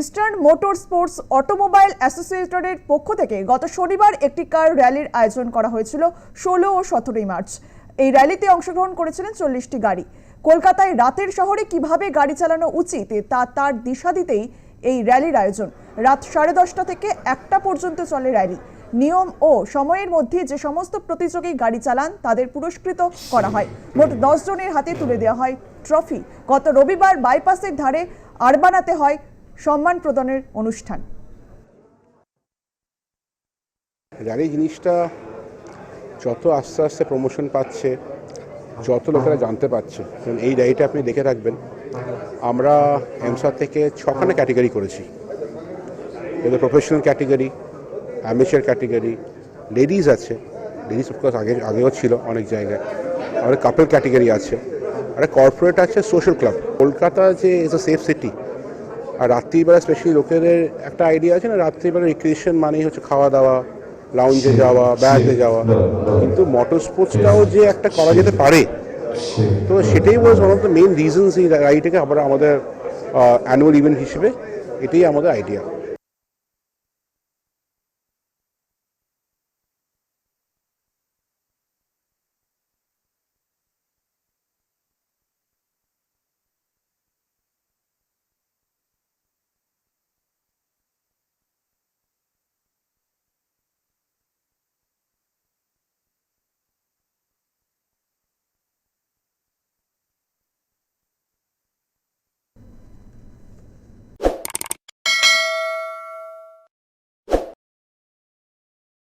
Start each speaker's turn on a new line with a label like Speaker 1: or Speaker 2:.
Speaker 1: Eastern motor sports automobile অ্যাসোসিয়েটেডের পক্ষ থেকে গত শনিবার একটি কার র্যালির আয়োজন করা হয়েছিল ষোলো ও সতেরোই মার্চ। এই র্যালিতে অংশগ্রহণ করেছিলেন চল্লিশটি গাড়ি। কলকাতায় রাতের শহরে কীভাবে গাড়ি চালানো উচিত তা তার দিশা দিতেই এই র্যালির আয়োজন। রাত সাড়ে দশটা থেকে একটা পর্যন্ত চলে র্যালি। নিয়ম ও সময়ের মধ্যে যে সমস্ত প্রতিযোগী গাড়ি চালান তাদের পুরস্কৃত করা হয়। মোট দশ জনের হাতে তুলে দেওয়া হয় ট্রফি। গত রবিবার বাইপাসের ধারে আরবানাতে হয় সম্মান প্রদানের অনুষ্ঠান।
Speaker 2: র্যালি জিনিসটা যত আস্তে আস্তে প্রমোশন পাচ্ছে, যত লোকেরা জানতে পারছে এই র্যালিটা আপনি দেখে রাখবেন, আমরা এমসার থেকে ছখানে ক্যাটেগরি করেছি। এদের professional category amateur category ladies আছে। লেডিস অফকোর্স আগে, আগেও ছিল অনেক জায়গায়। আর কাপল ক্যাটেগরি আছে। আর কর্পোরেট আছে সোশ্যাল ক্লাব কলকাতা যে ইজ আ সেফ সিটি আর রাত্রিবেলা স্পেশালি লোকেদের একটা আইডিয়া আছে না রাত্রিবেলা রিক্রিয়েশন মানেই হচ্ছে খাওয়া দাওয়া লাউঞ্জে যাওয়া ব্যাগে যাওয়া। কিন্তু মোটর স্পোর্টসটাও যে একটা করা যেতে পারে। তো সেটাই was one of the main reasons এই রাইডটাকে আমরা আমাদের অ্যানুয়াল ইভেন্ট হিসেবে এটাই আমাদের আইডিয়া